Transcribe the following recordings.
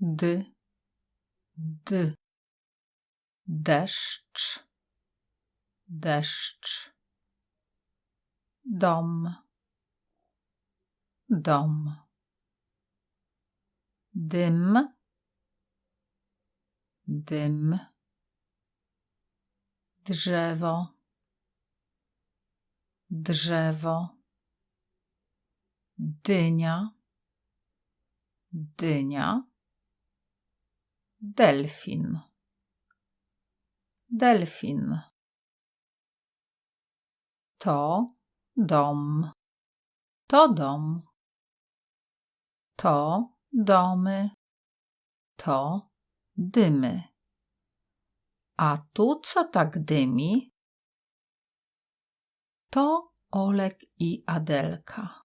d, d. Deszcz, deszcz. Dom, dom. Dym, dym. Drzewo, drzewo. Dynia, dynia. Delfin, delfin. To dom, to dom. To domy, to dymy. A tu co tak dymi? To Olek i Adelka.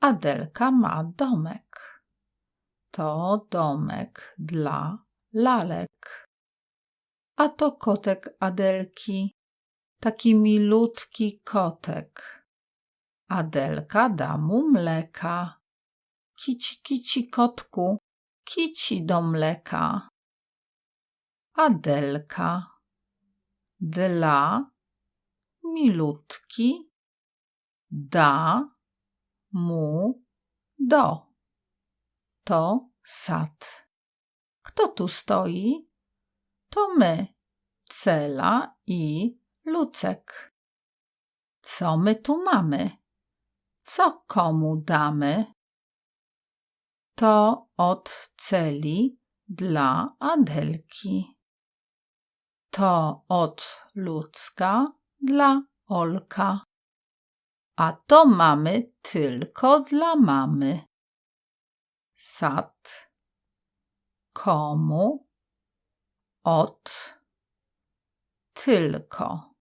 Adelka ma domek. To domek dla lalek. A to kotek Adelki, taki milutki kotek. Adelka da mu mleka. Kici, kici kotku, kici do mleka. Adelka dla milutki da mu do. To sad. Kto tu stoi? To my, Cela i Lucek. Co my tu mamy? Co komu damy? To od Celi dla Adelki. To od Lucka dla Olka. A to mamy tylko dla mamy. Sad. Komu? Od. Tylko.